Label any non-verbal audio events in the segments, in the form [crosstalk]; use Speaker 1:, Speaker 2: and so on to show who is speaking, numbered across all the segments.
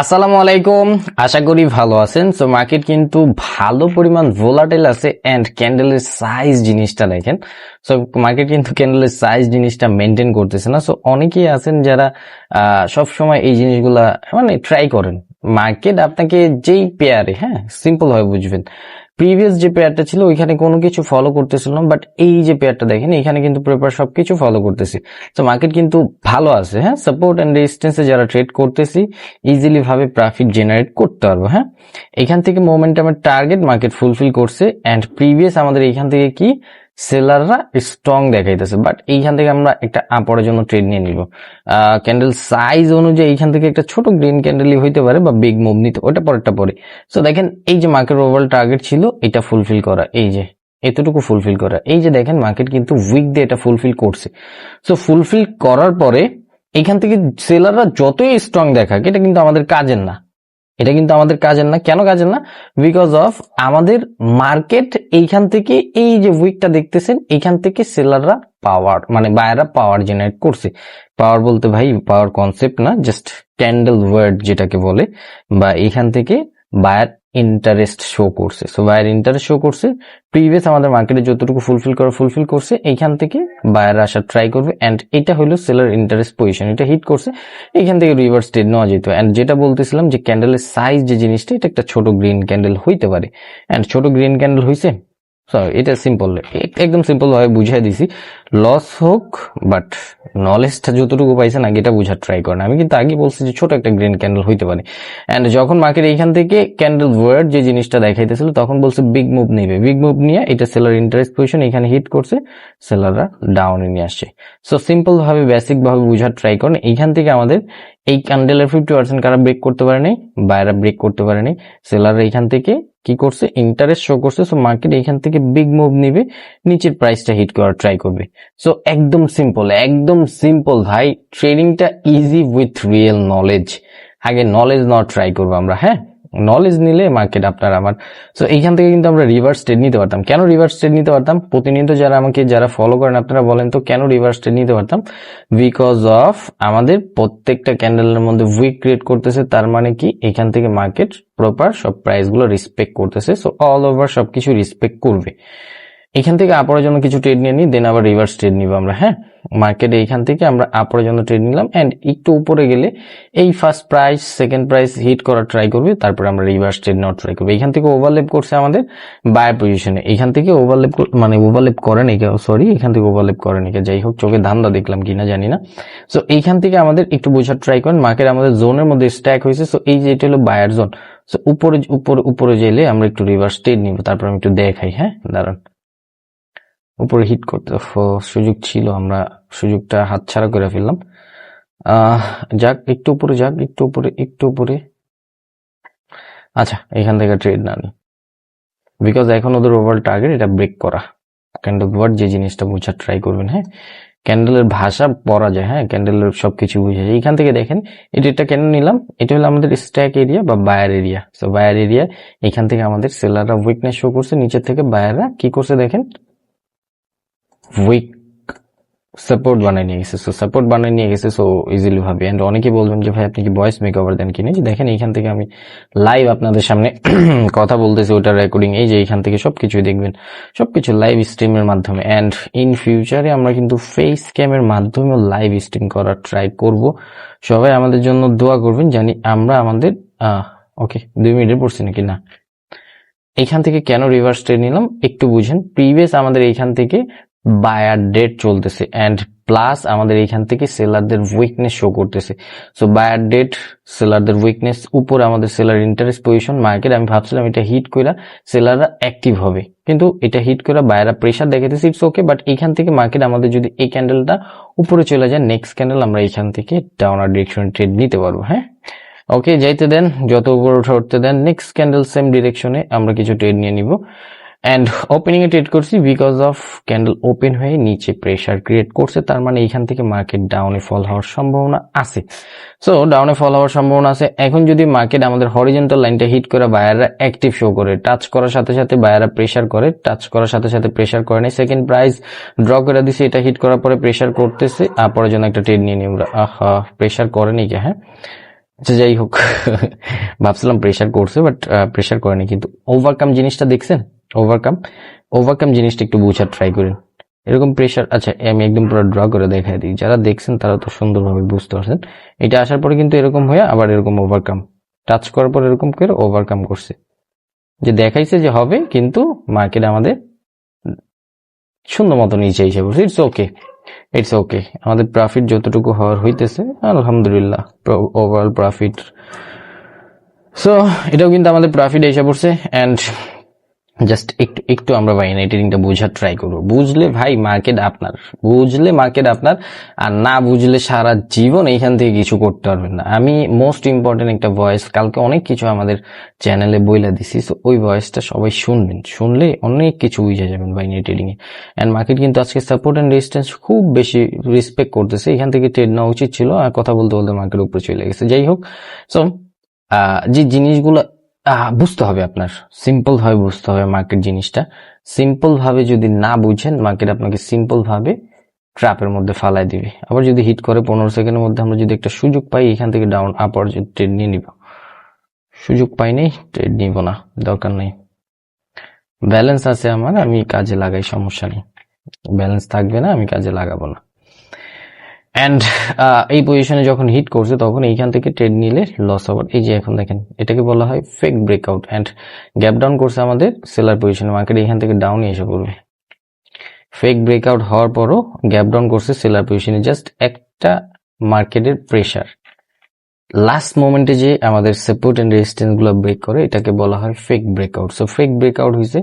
Speaker 1: আসসালামু আলাইকুম। আশা করি ভালো আছেন। সো মার্কেট কিন্তু ভালো পরিমাণ ভোলাটেল আছে অ্যান্ড ক্যান্ডেলের সাইজ জিনিসটা দেখেন। সো মার্কেট কিন্তু ক্যান্ডেলের সাইজ জিনিসটা মেনটেন করতেছে না। সো অনেকেই আছেন যারা সব সময় এই জিনিসগুলা মানে ট্রাই করেন। মার্কেট আপনাকে যেই পেয়ারে হ্যাঁ সিম্পল হয় বুঝবেন। প্রিভিয়াস যে পেয়ারটা ছিল, ওইখানে কোনো কিছু ফলো করতেছিলাম বাট এই যে পেয়ারটা দেখেন এখানে কিন্তু প্রেপার সব কিছু ফলো করতেছি। তো মার্কেট কিন্তু ভালো আছে হ্যাঁ? সাপোর্ট অ্যান্ড রেজিস্টেন্সে যারা ট্রেড করতেছি ইজিলি ভাবে প্রফিট জেনারেট করতে পারব হ্যাঁ? এখান থেকে মোমেন্টামের টার্গেট মার্কেট ফুলফিল করছে অ্যান্ড প্রিভিয়াস আমাদের এখান থেকে কি? সেলাররা স্ট্রং দেখাইতেছে বাট এইখান থেকে আমরা একটা আপরের জন্য ট্রেড নিয়ে নিব। ক্যান্ডেল সাইজ অনুযায়ী এইখান থেকে একটা ছোট গ্রিন ক্যান্ডেলই হইতে পারে বা বিগ মুভ নিতে, ওটা পরেরটা পরে। সো দেখেন এই যে মার্কেট ওভারঅল টার্গেট ছিল, এটা ফুলফিল করা, এই যে, এতটুকু ফুলফিল করা। এই যে দেখেন মার্কেট কিন্তু উইক দিয়ে এটা ফুলফিল করছে। সো ফুলফিল করার পরে এখান থেকে সেলাররা যতই স্ট্রং দেখাক, এটা কিন্তু আমাদের কাজের না। এটা কিন্তু আমাদের কাজের না। কেন কাজের না? বিকজ অফ আমাদের মার্কেট এইখান থেকে এই যে উইকটা দেখতেছেন, এইখান থেকে সেলাররা পাওয়ার মানে বায়রা পাওয়ার জেনারেট করছে। পাওয়ার বলতে ভাই পাওয়ার কনসেপ্ট না জাস্ট ক্যান্ডেল ওয়ার্ড যেটাকে বলে, বা এইখান থেকে বায়ার ইন্টারেস্ট শো করছে। সো বায়ার ইন্টারেস্ট শো করছে। প্রিভিয়াস আমাদের মার্কেটে যতটুকু ফুলফিল করা ফুলফিল করছে এইখান থেকে বায়ার আসার ট্রাই করবে অ্যান্ড এটা হলো সেলার ইন্টারেস্ট পজিশন এটা হিট করছে, এখান থেকে রিভার্স ট্রেড নেওয়া যেত অ্যান্ড যেটা বলতেছিলাম যে ক্যান্ডেলের সাইজ যে জিনিসটা, এটা একটা ছোট গ্রিন ক্যান্ডেল হইতে পারে। অ্যান্ড ছোট গ্রিন ক্যান্ডেল হইছে? সো এটা সিম্পল একদম সিম্পল ভাবে বুঝাই দিছি। লস হোক বাট নলেজটা যতটুকু পাইছেন, আগে এটা বুঝার ট্রাই করেন। আমি কিন্তু আগে বলছি যে ছোট একটা গ্রিন ক্যান্ডেল হইতে পারে। অ্যান্ড যখন মার্কেট এইখান থেকে ক্যান্ডেল ওয়ার্ড যে জিনিসটা দেখাইতেছিল, তখন বলছে বিগ মুভ নেবে। বিগ মুভ নিয়ে এটা সেলার ইন্টারেস্ট পজিশন এখানে হিট করছে সেলাররা ডাউনে নিয়ে আসছে। সো সিম্পল ভাবে বেসিক ভাবে বুঝার ট্রাই করেন। এইখান থেকে আমাদের এই ক্যান্ডেলের ফিফটি পার্সেন্ট কারা ব্রেক করতে পারেনি? বাইরা ব্রেক করতে পারেনি। সেলাররা এখান থেকে কি করছে? ইন্টারেস্ট শো করছে সো মার্কেট এখান থেকে বিগ মুভ নিবে, নিচের প্রাইসটা হিট করার ট্রাই করবে। সো একদম সিম্পল একদম সিম্পল ভাই ট্রেডিংটা ইজি উইথ রিয়েল নলেজ আগে নলেজ নেওয়ার ট্রাই করব আমরা হ্যাঁ? নলেজ নিলে মার্কেট আপনার আমার। সো এইখান থেকে কিন্তু আমরা রিভার্স ট্রেড নিতে পারতাম। কেন রিভার্স ট্রেড নিতে পারতাম? প্রতিনিয়ত যারা আমাকে, যারা ফলো করেন, আপনারা বলেন তো কেন রিভার্স ট্রেড নিতে পারতাম? বিকজ অফ আমাদের প্রত্যেকটা ক্যান্ডেলের মধ্যে উইক ক্রিয়েট করতেছে, তার মানে কি? এখান থেকে মার্কেট প্রপার সব প্রাইসগুলো রেসপেক্ট করতেছে। সো অল ওভার সবকিছু রেসপেক্ট করবে। এখান থেকে আপরের জন্য কিছু ট্রেড নিয়ে নিই দেন আবার রিভার্স ট্রেড নিব আমরা হ্যাঁ? মার্কেটে এইখান থেকে আমরা আপরের জন্য ট্রেড নিলাম অ্যান্ড একটু উপরে গেলে এই first price second price hit করার ট্রাই করবে, তারপরে আমরা রিভার্স ট্রেড নেওয়ার ট্রাই করব। এখান থেকে ওভারলেপ করছে আমাদের বায়ার পজিশনে এখান থেকে ওভারলেপ মানে ওভারলেপ করে নাকি সরি এখান থেকে ওভারলেপ করে নাকি, যাই হোক, চোখে ধান্দা দেখলাম কিনা জানি না। সো এইখান থেকে আমাদের একটু বোঝার ট্রাই করেন মার্কেট আমাদের জোনের মধ্যে স্ট্যাক হয়েছে সো এই যে এটা হলো বায়ার জোন সো উপরে উপরে উপরে গেলে আমরা একটু রিভার্স ট্রেড নিব, তারপর আমি একটু দেখাই হ্যাঁ? দাঁড়ান। উপরে হিট করতে। সুযোগ ছিল, আমরা সুযোগটা হাতছাড়া করে ফেললাম। যাক, একটু উপরে যাক, একটু উপরে একটু উপরে। আচ্ছা এখান থেকে ট্রেড না নি বিকজ এখন ওদের ওভার টার্গেট এটা ব্রেক করা। ক্যান্ডেল ওয়ার্ড যে জিনিসটা বোঝার ট্রাই করবেন হ্যাঁ? ক্যান্ডেলের ভাষা পড়া যায় হ্যাঁ? ক্যান্ডেলের সবকিছু বুঝা যায়। এইখান থেকে দেখেন এটা কেন নিলাম? এটা হলো আমাদের স্ট্যাক এরিয়া বা buyer area so buyer area এখান থেকে আমাদের সেলাররা উইকনেস শো করছে, নিচের থেকে বায়াররা কি করছে দেখেন? উইক সাপোর্ট বানাই নিয়ে গেছে। সো সাপোর্ট বানাই নিয়ে গেছে সো ইজিলি ভাবে। এন্ড অনেকে বলবেন যে, ভাই, আপনি কি ভয়েস মেক ওভার দেন কিনে? দেখেন, এইখান থেকে আমি লাইভ আপনাদের সামনে [clears throat] কথা বলতেছি ওটার রেকর্ডিং এই যে এইখান থেকে সবকিছুই দেখবেন। সব কিছু লাইভ স্ট্রিমের মাধ্যমে। অ্যান্ড ইন ফিউচারে আমরা কিন্তু ফেস ক্যামের মাধ্যমে লাইভ স্ট্রিম করার ট্রাই করব। সবাই আমাদের জন্য দোয়া করবেন, জানি আমরা আমাদের ওকে দুই মিনিটে পড়ছি নাকি? না। এইখান থেকে কেন রিভার্স ট্রেড নিলাম? একটু বুঝেন। প্রিভিয়াস আমাদের এইখান থেকে বায়ার ডেট চলতেছে অ্যান্ড প্লাস আমাদের এখান থেকে সেলারদের উইকনেস শো করতেছে। সো বায়ার ডেট সেলারদের উইকনেস উপরে আমাদের সেলার ইন্টারেস্ট পজিশন মার্কেট আমি ভাবছিলাম এটা হিট করে সেলাররা অ্যাক্টিভ হবে। কিন্তু এটা হিট করে বায়ারা প্রেশার দেখাইতেছে ইটস ওকে বাট এখান থেকে মার্কেট আমাদের যদি এই ক্যান্ডেলটা উপরে চলে যায় নেক্সট ক্যান্ডেল আমরা এখান থেকে ডাউনার ডিরেকশন ট্রেড নিতে পারব হ্যাঁ? ওকে যাইতে দেন, যত উপরে উঠে উঠতে দেন নেক্সট ক্যান্ডেল সেম ডিরেকশনে আমরা কিছু ট্রেড নিয়ে নিব। অ্যান্ড ওপেনিং এ ট্রেড করছি বিকজ অফ ক্যান্ডেল ওপেন হয়ে নিচে প্রেশার ক্রিয়েট করছে, তার মানে এখান থেকে মার্কেট ডাউনে ফল হওয়ার সম্ভাবনা আছে। সো ডাউনে ফল হওয়ার সম্ভাবনা আছে। এখন যদি মার্কেট আমাদের হরিজেন্টাল লাইনটা হিট করে বায়াররা অ্যাক্টিভ শো করে টাচ করার সাথে সাথে বায়াররা প্রেশার করে টাচ করার সাথে সাথে প্রেশার করে নেই সেকেন্ড প্রাইস ড্র করে দিছে, এটা হিট করার পরে প্রেশার করতেছে, আর পরে জন্য একটা ট্রেড নিয়ে নিই আমরা। আহা প্রেশার করে নি কে হ্যাঁ? আচ্ছা যাই হোক, [laughs] ভাবছিলাম প্রেশার করছে বাট প্রেশার করেনি কিন্তু ওভারকাম জিনিসটা দেখছেন? ওভারকাম ওভারকাম জিনিসটা একটু বোঝার ট্রাই করেন এরকম প্রেশার আচ্ছা আমি একদম পুরো ড্র করে দেখাই দিই। যারা দেখছেন, তারা তো সুন্দরভাবে বুঝতে পারছেন। এটা আসার পরে কিন্তু এরকম হয়ে আবার এরকম ওভারকাম টাচ করার পর এরকম করে ওভারকাম করছে। যে দেখাইছে যে হবে, কিন্তু মার্কেট আমাদের সুন্দর মতো নিচে এসে পড়ছে। ইটস ওকে ইটস ওকে আমাদের প্রফিট যতটুকু হওয়ার হইতেছে, আলহামদুলিল্লাহ ওভারঅল প্রফিট সো এটাও কিন্তু আমাদের প্রফিট এসে পড়ছে। অ্যান্ড জাস্ট একটু একটু আমরা বাইনারি ট্রেডিংটা বোঝার ট্রাই করব বুঝলে ভাই মার্কেট আপনার বুঝলে মার্কেট আপনার আর না বুঝলে সারা জীবন এইখান থেকে কিছু করতে পারবেন না আমি মোস্ট ইম্পর্টেন্ট একটা ভয়েস কালকে অনেক কিছু আমাদের চ্যানেলে বইলা দিছি সো ওই ভয়েসটা সবাই শুনবেন শুনলে অনেক কিছু বুঝে যাবেন বাইনারি ট্রেডিং এ অ্যান্ড মার্কেট কিন্তু আজকে সাপোর্ট অ্যান্ড রেজিস্ট্যান্স খুব বেশি রেসপেক্ট করতেছে এখান থেকে ট্রেড নেওয়া উচিত ছিল আর কথা বলতে বলতে মার্কেট উপরে চলে গেছে যাই হোক সো যে জিনিসগুলো বুঝতে হবে আপনার। সিম্পল ভাবে বুঝতে হবে মার্কেট জিনিসটা। সিম্পল ভাবে যদি না বুঝেন মার্কেট আপনাকে সিম্পল ভাবে ট্র্যাপের মধ্যে ফালাই দিবে। আবার যদি হিট করে পনেরো সেকেন্ডের মধ্যে আমরা যদি একটা সুযোগ পাই, এখান থেকে ডাউন যদি ট্রেড নিয়ে নিব। সুযোগ পাই নেই ট্রেড নিব না, দরকার নেই। ব্যালেন্স আছে আমার, আমি কাজে লাগাই, সমস্যা নেই। ব্যালেন্স থাকবে না, আমি কাজে লাগাবো না। অ্যান্ড এই পজিশনে যখন হিট করছে, তখন এইখান থেকে ট্রেড নিলে লস হবার এই যে এখন দেখেন, এটাকে বলা হয় fake breakout and gap down করছে আমাদের সেলার পজিশনে মার্কেট এইখান থেকে ডাউন এসে পড়বে। ফেক ব্রেকআউট হওয়ার পরও গ্যাপ ডাউন করছে সেলার পজিশনে জাস্ট একটা মার্কেটের প্রেশার লাস্ট মোমেন্টে যে আমাদের সাপোর্ট এন্ড রেজিস্ট্যান্সগুলো ব্রেক করে, এটাকে বলা হয় fake breakout so fake breakout হয়েছে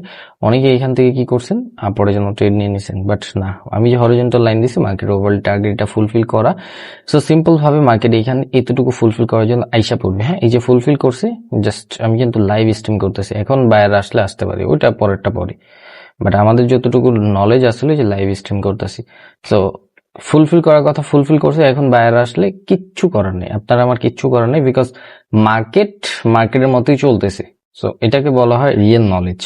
Speaker 1: অনেকে এখান থেকে কি করছেন? পরে যেন ট্রেড নিয়ে নিছেন। বাট না, আমি যে হরিজন্টাল লাইন দিছি মার্কেট ওভারঅল টার্গেটটা ফুলফিল করা। সো সিম্পল ভাবে মার্কেট এখানে এতটুকু ফুলফিল করার জন্য আইসা পড়বে। হ্যাঁ এই যে ফুলফিল করছে জাস্ট আমি কিন্তু লাইভ স্ট্রিম করতেছি। এখন বায়ার আসলে আসতে পারি, ওইটা পরেরটা পরে। বাট আমাদের যতটুকু নলেজ আসলে যে লাইভ স্ট্রিম করতেছি। সো ফুলফিল করার কথা ফুলফিল করছে, এখন বায়ার আসলে কিচ্ছু করার নেই। আপনার আমার কিচ্ছু করার নেই বিকজ মার্কেট মার্কেটের মতোই চলতেছে। সো এটাকে বলা হয় রিয়েল নলেজ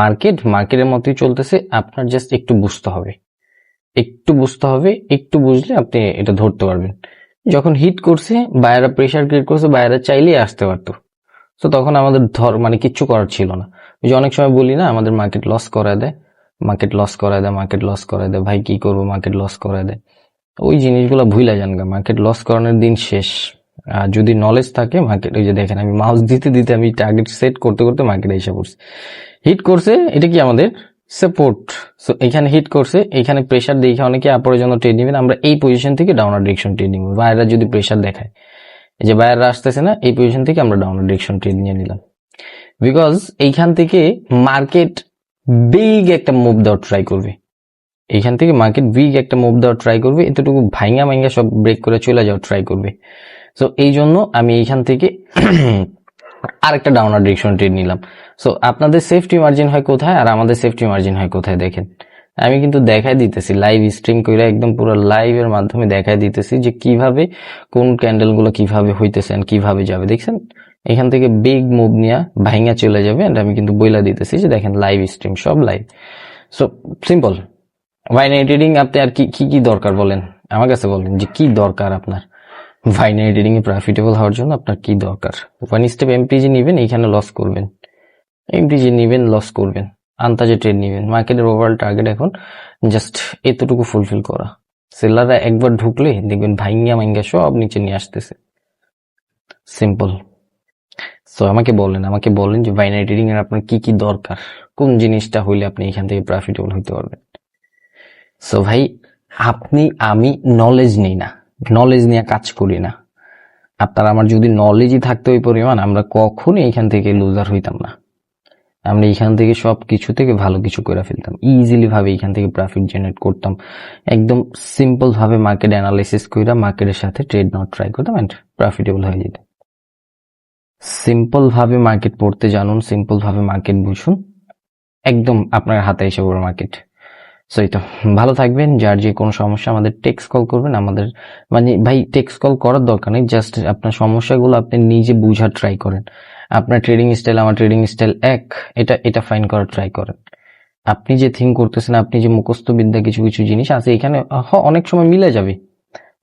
Speaker 1: মার্কেট মার্কেটের মতোই চলতেছে, আপনার জাস্ট একটু বুঝতে হবে। একটু বুঝতে হবে, একটু বুঝলে আপনি এটা ধরতে পারবেন। যখন হিট করছে বায়ারা প্রেশার ক্রিয়েট করছে বায়ারা চাইলেই আসতে পারতো। তো তখন আমাদের ধর মানে কিচ্ছু করার ছিল না। যে অনেক সময় বলি না, আমাদের মার্কেট লস করা দেয়। মার্কেট লস করায় দেয় মার্কেট লস করায় দেয় ভাই, কি করব? মার্কেট লস করায় দেয় ওই জিনিসগুলো ভুলে যান গা। মার্কেট লস করানোর দিন শেষ। আর যদি নলেজ থাকে মার্কেট ওই যে দেখেন, আমি মাউস দিতে দিতে আমি টার্গেট সেট করতে করতে মার্কেটে এসে পড়ছি। হিট করছে, এটা কি আমাদের? সাপোর্ট সো এখানে হিট করছে, এখানে প্রেশার দেখে অনেকে আপরের জন্য ট্রেড নেবেন। আমরা এই পজিশন থেকে ডাউনার ডিরেকশন ট্রেড নিব। বাইরেরা যদি প্রেশার দেখায়। এই যে বাইরেরা আসতেছে না, এই পজিশন থেকে আমরা ডাউনার ডিরেকশন ট্রেড নিয়ে নিলাম। বিকজ এইখান থেকে মার্কেট বিগ একটা মুভ দেওয়ার ট্রাই করবে। এইখান থেকে মার্কেট বিগ একটা মুভ দেওয়ার ট্রাই করবে, এতটুকু ভাইঙ্গা ভাইঙ্গা সব ব্রেক করে চলে যাওয়ার ট্রাই করবে। সো এই জন্য আমি এইখান থেকে [clears throat] আরেকটা ডাউনার ডিরেকশন ট্রেড নিলাম। সো আপনাদের সেফটি মার্জিন হয় কোথায় আর আমাদের সেফটি মার্জিন হয় কোথায় দেখেন। আমি কিন্তু দেখাই দিতেছি লাইভ স্ট্রিম করে একদম পুরো লাইভের মাধ্যমে দেখাই দিতেছি যে কীভাবে, কোন ক্যান্ডেলগুলো কীভাবে হইতেছে কীভাবে যাবে। দেখছেন? এখান থেকে বিগ মুভ নিয়ে ভাইঙ্গা চলে যাবে, and আমি কিন্তু বইলা দিতেছি যে দেখেন লাইভ স্ট্রিম সব live so simple binary trading আপনি আর কি কি কি দরকার বলেন? আমার কাছে বলেন যে কি দরকার আপনার? বাইনারি ট্রেডিং এ প্রফিটেবল হওয়ার জন্য আপনার কি দরকার? ওয়ান স্টেপ এমপিজি নিবেন, এইখানে লস করবেন। এমপিজি নিবেন লস করবেন। আন্তাজে ট্রেড নিবেন। মার্কেটের ওভারঅল টার্গেট এখন জাস্ট এতটুকু ফুলফিল করা। সেলাররা একবার ঢুকলে দেখবেন ভাইঙ্গা মাইঙ্গা সব নিচে নিয়ে আসতেছে। সিম্পল সো আমাকে বলেন আমাকে বলেন যে বাইনারি ট্রেডিং এর আপনার কি কি দরকার? কোন জিনিসটা হইলে আপনি এখান থেকে প্রফিটেবল হইতে পারবেন? সো ভাই, আপনি, আমি নলেজ নেই না। নলেজ নিয়ে কাজ করি না। আপনার আমার যদি নলেজই থাকতো ওই পরিমাণ, আমরা কখনোই এখান থেকে লুজার হইতাম না। আমরা এখান থেকে সব কিছু থেকে ভালো কিছু করে ফেলতাম। ইজিলি ভাবে এখান থেকে প্রফিট জেনারেট করতাম। একদম সিম্পল ভাবে মার্কেট অ্যানালাইসিস করে মার্কেটের সাথে ট্রেড নেওয়ার ট্রাই করতাম এন্ড প্রফিটেবল হয়ে যেত সিম্পল ভাবে মার্কেট পড়তে জানুন সিম্পল ভাবে মার্কেট বুঝুন। একদম আপনার হাতে এসে পড়ে মার্কেট সো এই তো। ভালো থাকবেন। যার যে কোনো সমস্যা আমাদের টেক্সট কল করবেন, আমাদের মানে ভাই টেক্সট কল করার দরকার নেই জাস্ট আপনার সমস্যাগুলো আপনি নিজে বুঝার ট্রাই করেন। আপনার ট্রেডিং স্টাইল আমার ট্রেডিং স্টাইল এক, এটা এটা ফাইন করার ট্রাই করেন। আপনি যে থিঙ্ক করতেছেন, আপনি যে মুখস্থ বিদ্যা কিছু কিছু জিনিস আছে, এখানে অনেক সময় মিলে যাবে।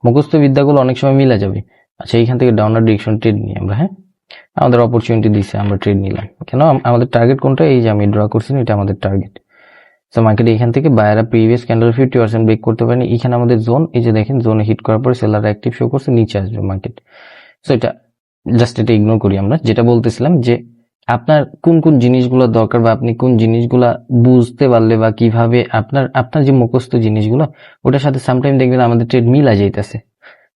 Speaker 1: মুখস্থ বিদ্যাগুলো অনেক সময় মিলে যাবে। আচ্ছা এইখান থেকে ডাউনার ডিরেকশন ট্রেড নিই আমরা হ্যাঁ? আমাদের অপরচুনিটি দিছে, আমরা ট্রেড নিলাম। কেন? আমাদের টার্গেট কোনটা? এই যে আমি ড্র করছি, এটা আমাদের টার্গেট সো মার্কেট এখান থেকে বায়ারা previous candle fifty percent break করতে পারেনি। এখানে আমাদের জোন এই যে দেখেন জোনে হিট করার পর সেলার অ্যাক্টিভ শো করছে, নিচে আসবে মার্কেট সো এটা জাস্ট এটা ইগনোর করি আমরা। যেটা বলতেছিলাম যে, আপনার কোন কোন জিনিসগুলো দরকার বা আপনি কোন জিনিসগুলা বুঝতে পারলে বা কীভাবে আপনার আপনার যে মুখস্থ জিনিসগুলো, ওটার সাথে সামটাইম দেখবেন আমাদের ট্রেড মিলা যাইতেছে।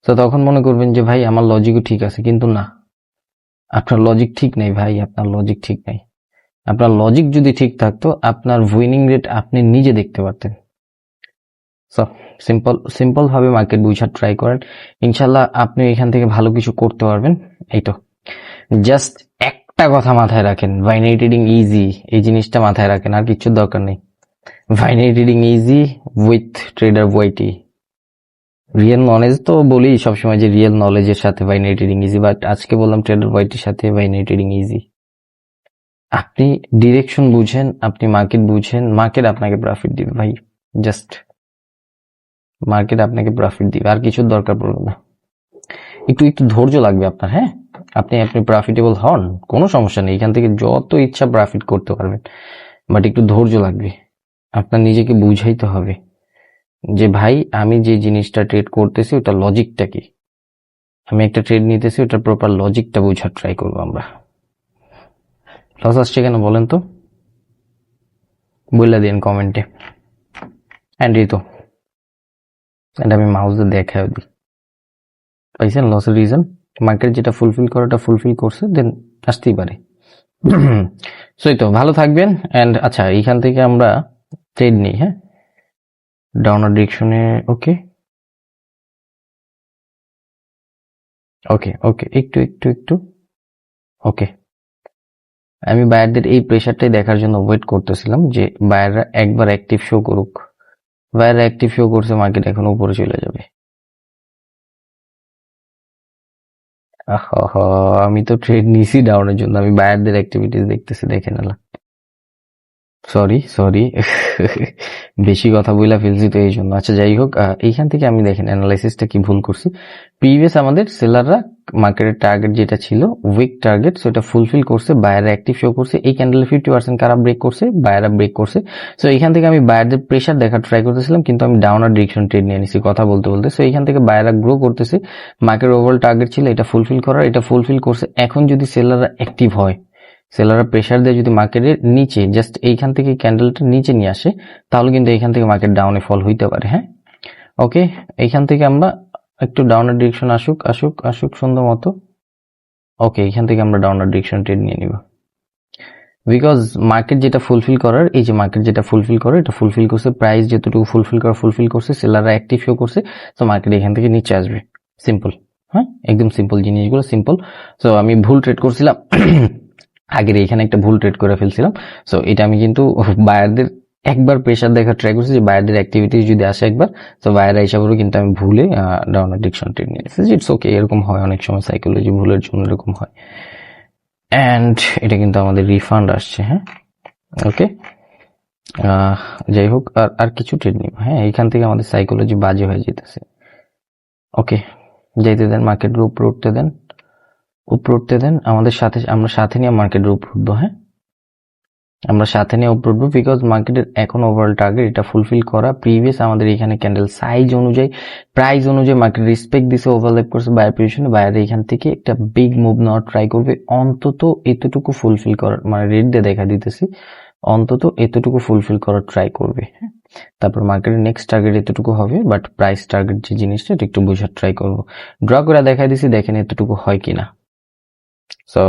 Speaker 1: তো তখন মনে করবেন যে, ভাই, আমার লজিকও ঠিক আছে। কিন্তু না। আপনার লজিক ঠিক নেই ভাই, আপনার লজিক ঠিক নেই। আপনার লজিক যদি ঠিক থাকতো, আপনার উইনিং রেট আপনি নিজে দেখতে পারতেন। সিম্পল সিম্পল ভাবে মার্কেট বুঝার ট্রাই করেন। ইনশাল্লাহ আপনি এখান থেকে ভালো কিছু করতে পারবেন। এই তো। জাস্ট একটা কথা মাথায় রাখেন বাইনারি ট্রেডিং ইজি এই জিনিসটা মাথায় রাখেন, আর কিচ্ছুর দরকার নেই। Binary trading easy with trader YT real knowledge তো বলি সবসময় যে রিয়েল নলেজের সাথে বাইনারি ট্রেডিং ইজি বাট আজকে বললাম ট্রেডার ওয়াইটির সাথে বাইনারি ট্রেডিং ইজি আপনি ডিরেকশন বুঝেন, আপনি মার্কেট বুঝেন মার্কেট আপনাকে প্রফিট দিবে ভাই জাস্ট মার্কেট আপনাকে প্রফিট দিবে, আর কিছুর দরকার পড়বে না। একটু একটু ধৈর্য লাগবে আপনার হ্যাঁ? আপনি আপনি প্রফিটেবল হন, কোনো সমস্যা নেই, এখান থেকে যত ইচ্ছা প্রফিট করতে পারবেন বাট একটু ধৈর্য লাগবে, আপনার নিজেকে বুঝাইতে হবে। যে ভাই, আমি যে জিনিসটা ট্রেড করতেছি, ওটা লজিকটা কি? আমি একটা ট্রেড নিতেছি, ওটার প্রপার লজিকটা বোঝার ট্রাই করব আমরা। লস আসছে কেন বলেন তো? বললে দিন কমেন্টে অ্যান্ড তো এটা আমি মাউসে দেখাও দিই। পাইছেন লসের রিজন মার্কেট যেটা ফুলফিল করে, ওটা ফুলফিল করছে দেন আসতেই পারে। [clears throat] সো এই তো, ভালো থাকবেন। অ্যান্ড আচ্ছা এইখান থেকে আমরা ট্রেড নিই হ্যাঁ? ডাউনার ডিরেকশনে ওকে ওকে ওকে একটু একটু একটু ওকে আমি বায়ারদের এই প্রেশারটাই দেখার জন্য ওয়েট করতেছিলাম যে বায়াররা একবার অ্যাক্টিভ শো করুক। বায়াররা অ্যাক্টিভ শো করছে মার্কেট এখন উপরে চলে যাবে। আহা, আমি তো ট্রেড নিছি ডাউনের জন্য আমি বায়ারদের অ্যাক্টিভিটিস দেখতেছি দেখে নিলাম। সরি সরি বেশি কথা বইলা ফেলছি তো এই জন্য আচ্ছা যাই হোক এইখান থেকে আমি দেখেন অ্যানালাইসিসটা কি ভুল করছি। প্রিভিয়াস আমাদের সেলাররা মার্কেটের টার্গেট যেটা ছিল উইক টার্গেট সেটা ফুলফিল করছে বায়াররা অ্যাক্টিভ শো করছে। এই ক্যান্ডেলে ফিফটি পার্সেন্ট কারা ব্রেক করছে? বায়াররা ব্রেক করছে। সো এখান থেকে আমি বায়ারদের প্রেশার দেখার ট্রাই করতেছিলাম, কিন্তু আমি ডাউনার ডিরেকশন ট্রেড নিয়ে নিছি, কথা বলতে বলতে। সো এখান থেকে বায়াররা গ্রো করতেছে। মার্কেট ওভারঅল টার্গেট ছিল এটা ফুলফিল করার, এটা ফুলফিল করছে। এখন যদি সেলাররা অ্যাক্টিভ হয় সেলাররা প্রেশার দিয়ে যদি মার্কেটের নিচে জাস্ট এইখান থেকে ক্যান্ডেলটা নিচে নিয়ে আসে, তাহলে কিন্তু এইখান থেকে মার্কেট ডাউনে ফল হইতে পারে হ্যাঁ? ওকে এইখান থেকে আমরা একটু ডাউনার ডিরেকশন আসুক আসুক আসুক সুন্দর মতো। ওকে এখান থেকে আমরা ডাউনার ডিরেকশন ট্রেড নিয়ে নিব। বিকজ মার্কেট যেটা ফুলফিল করার, এই যে মার্কেট যেটা ফুলফিল করে, এটা ফুলফিল করছে প্রাইস যেতটুকু ফুলফিল করা ফুলফিল করছে সেলাররা অ্যাক্টিভ শো করছে তো মার্কেট এখান থেকে নিচে আসবে। সিম্পল হ্যাঁ? একদম সিম্পল জিনিসগুলো সিম্পল সো আমি ভুল ট্রেড করছিলাম। আগের এখানে একটা ভুল ট্রেড করে ফেলছিলাম। সো এটা আমি কিন্তু বায়ারদের একবার প্রেশার দেখার ট্রাই করছি যে বায়ারদের অ্যাক্টিভিটিস যদি আসে একবার, তো বায়ার হিসাবেও কিন্তু আমি ভুলে ডাউন ডিকশন ট্রেড নিয়ে ইটস ওকে এরকম হয়, অনেক সময় সাইকোলজি ভুলের জন্য এরকম হয়। অ্যান্ড এটা কিন্তু আমাদের রিফান্ড আসছে হ্যাঁ? ওকে যাই হোক, আর আর কিছু ট্রেড নিব হ্যাঁ এখান থেকে আমাদের সাইকোলজি বাজে হয়ে যেতেছে। ওকে যাইতে দেন মার্কেট উপরে উঠতে দেন। উপরে উঠতে দেন, আমাদের সাথে, আমরা সাথে নিয়ে মার্কেটের উপর উঠবো হ্যাঁ? আমরা সাথে নিয়ে উপর উঠবো বিকজ মার্কেটের এখন ওভারঅল টার্গেট এটা ফুলফিল করা। প্রিভিয়াস আমাদের এখানে ক্যান্ডেল সাইজ অনুযায়ী প্রাইস অনুযায়ী মার্কেট রেসপেক্ট দিছে ওভারলেপ করছে বায়ার পজিশনে বায়ার এখান থেকে একটা বিগ মুভ নেওয়ার ট্রাই করবে। অন্তত এতটুকু ফুলফিল করার মানে রেট দিয়ে দেখা দিতেছি, অন্তত এতটুকু ফুলফিল করার ট্রাই করবে হ্যাঁ? তারপর মার্কেটের নেক্সট টার্গেট এতটুকু হবে বাট প্রাইস টার্গেট যে জিনিসটা, এটা একটু বোঝার ট্রাই করব। ড্র করে দেখা দিছি, দেখেন এতটুকু হয় কিনা। সো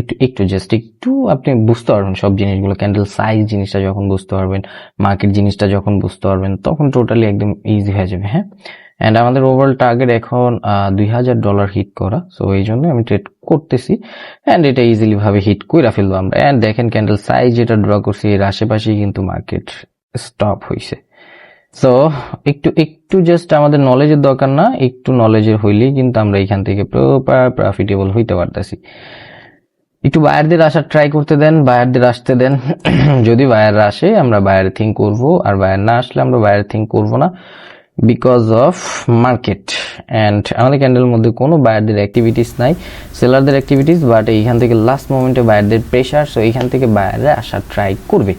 Speaker 1: একটু একটু জাস্ট একটু আপনি বুঝতে পারবেন সব জিনিসগুলো। ক্যান্ডেল সাইজ জিনিসটা যখন বুঝতে পারবেন মার্কেট জিনিসটা যখন বুঝতে পারবেন, তখন টোটালি একদম ইজি হয়ে যাবে হ্যাঁ? অ্যান্ড আমাদের ওভারঅল টার্গেট এখন দুই হাজার ডলার হিট করা। সো এই জন্য আমি ট্রেড করতেছি। অ্যান্ড এটা ইজিলি ভাবে হিট করে ফেলব আমরা। অ্যান্ড দেখেন ক্যান্ডেল সাইজ যেটা ড্র করছি, এর আশেপাশেই কিন্তু মার্কেট স্টপ হয়েছে সো একটু একটু জাস্ট আমাদের নলেজের দরকার না, একটু নলেজের হইলেই কিন্তু আমরা এখান থেকে প্রপার প্রফিটেবল হইতে পারতেছি। একটু বায়ারদের আসার ট্রাই করতে দেন, বায়ারদের আসতে দেন। [clears throat] যদি বায়াররা আসে, আমরা বায়ার থিঙ্ক করব, আর বায়ার না আসলে আমরা বায়ার থিঙ্ক করব না বিকজ অফ মার্কেট অ্যান্ড আমাদের ক্যান্ডেলের মধ্যে কোনো বায়ারদের অ্যাক্টিভিটিস নাই সেলারদের অ্যাক্টিভিটিস বাট এইখান থেকে লাস্ট মোমেন্টে বায়ারদের প্রেশার সো এইখান থেকে বায়াররা আসার ট্রাই করবে।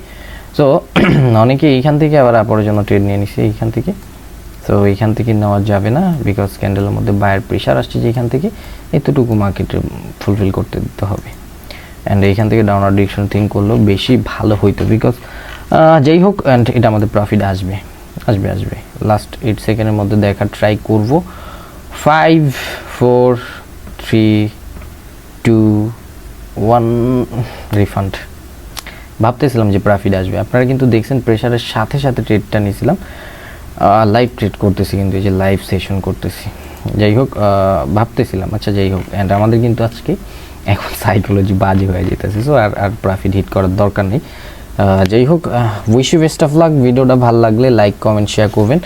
Speaker 1: সো [clears throat] অনেকে এইখান থেকে আবার আপরের জন্য ট্রেড নিয়ে নিছে এইখান থেকে। তো এইখান থেকে নেওয়া যাবে না বিকজ ক্যান্ডেলের মধ্যে বায়ার প্রেশার আসছে যে এখান থেকে এতটুকু মার্কেটে ফুলফিল করতে দিতে হবে। অ্যান্ড এইখান থেকে ডাউনার ডিরেকশন থিঙ্ক করলেও বেশি ভালো হইতো বিকজ যাই হোক অ্যান্ড এটা আমাদের প্রফিট আসবে আসবে আসবে। লাস্ট এইট সেকেন্ডের মধ্যে দেখার ট্রাই করব। Five four three two one refund ভাবতেছিলাম যে প্রাফিট আসবে। আপনারা কিন্তু দেখছেন প্রেশারের সাথে সাথে ট্রেডটা নিয়েছিলাম। লাইভ ট্রেড করতেছি কিন্তু, এই যে লাইভ সেশন করতেছি। যাই হোক ভাবতেছিলাম আচ্ছা যাই হোক অ্যান্ড আমাদের কিন্তু আজকে এখন সাইকোলজি বাজে হয়ে যেতেছে সো আর আর প্রফিট হিট করার দরকার নেই। যাই হোক wish you best of luck ভিডিওটা ভালো লাগলে লাইক কমেন্ট শেয়ার করবেন।